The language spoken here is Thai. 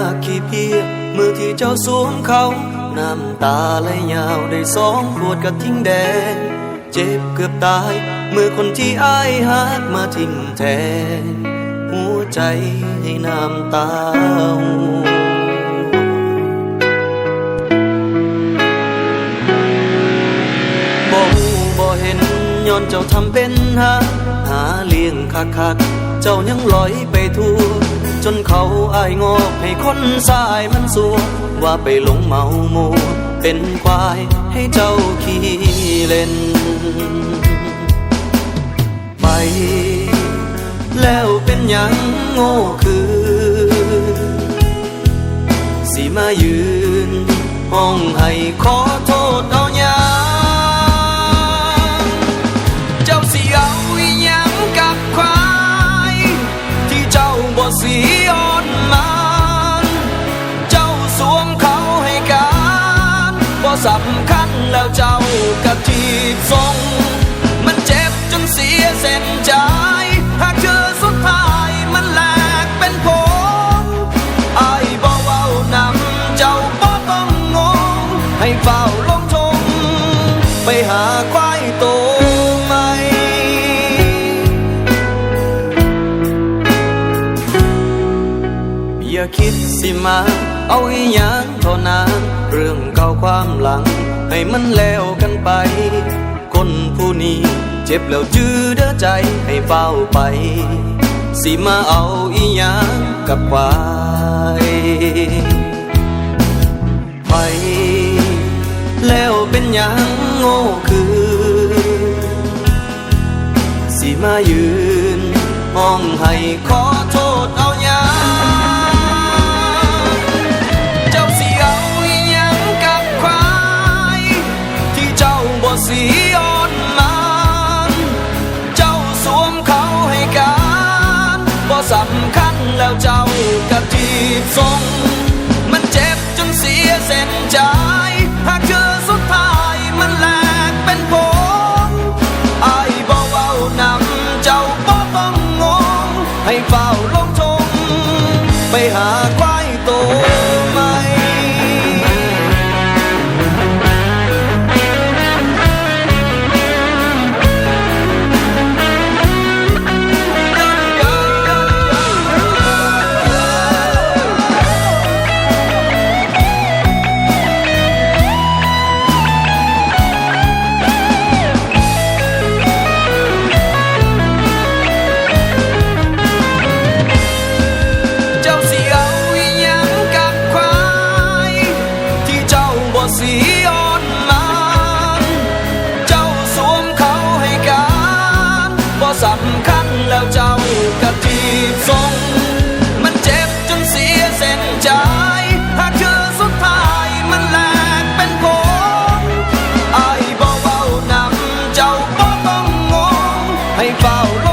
ากขี้เพียมือที่เจ้าสวมเขาน้ำตาไหลยาวได้สองขวดกระทิ้งแดง เจ็บเกือบตาย มือคนที่อ้ายหักมาทิ้งแทนหัวใจให้น้ำตาบ่บ่เห็นย้อนเจ้าทำเป็นหาหาเลี้ยงคักคักๆเจ้ายังลอยไปทั่ว จนเขาอายงอกให้คนสายมันสัวว่าไปหลงเมาโมเป็นควายให้เจ้าขี่เล่น ไป แล้วเป็นยังโง่คือ สิมายืน ห้องให้ขอ สำคัญแล้วเจ้ากะทีบทรง มันเจ็บจนเสียเส้นใจ หากเธอสุดท้ายมันแหลกเป็นผงอายบ่เว้านำเจ้าบ่ต้องงงให้เฝ้า สิมา เอาอีหยังเท่านั้นเรื่องเก่าความหลัง ให้มันแล้วกันไป คนผู้นี้เจ็บแล้วจื้อเด้อใจให้เฝ้าไป สิมาเอาอีหยังกับควายไปแล้วเป็นหยังโง่คือสิมายืนห้องให้ขอ em Paulo.